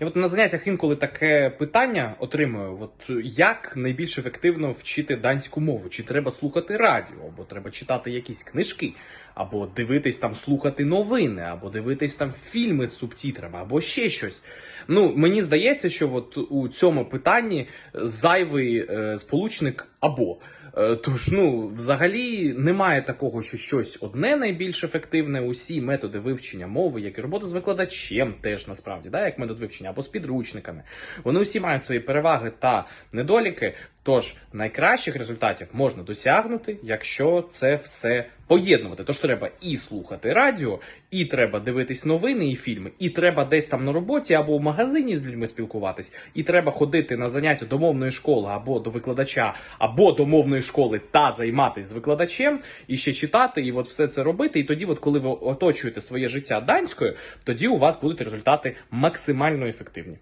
Я от на заняттях інколи таке питання отримую: от як найбільш ефективно вчити данську мову? Чи треба слухати радіо, або треба читати якісь книжки, або дивитись там, слухати новини, або дивитись там фільми з субтитрами, або ще щось. Ну, мені здається, що от у цьому питанні зайвий е, сполучник або. Е, Тож, ну, взагалі немає такого, що щось одне найбільш ефективне. Усі методи вивчення мови, як і робота з викладачем, теж насправді, да, як метод вивчення, або з підручниками. Вони усі мають свої переваги та недоліки. Тож найкращих результатів можна досягнути, якщо це все поєднувати. Тож треба і слухати радіо, і треба дивитись новини і фільми, і треба десь там на роботі або в магазині з людьми спілкуватись, і треба ходити на заняття до мовної школи або до викладача, або до мовної школи та займатися з викладачем, і ще читати, і от все це робити. І тоді, от коли ви оточуєте своє життя данською, тоді у вас будуть результати максимально ефективні.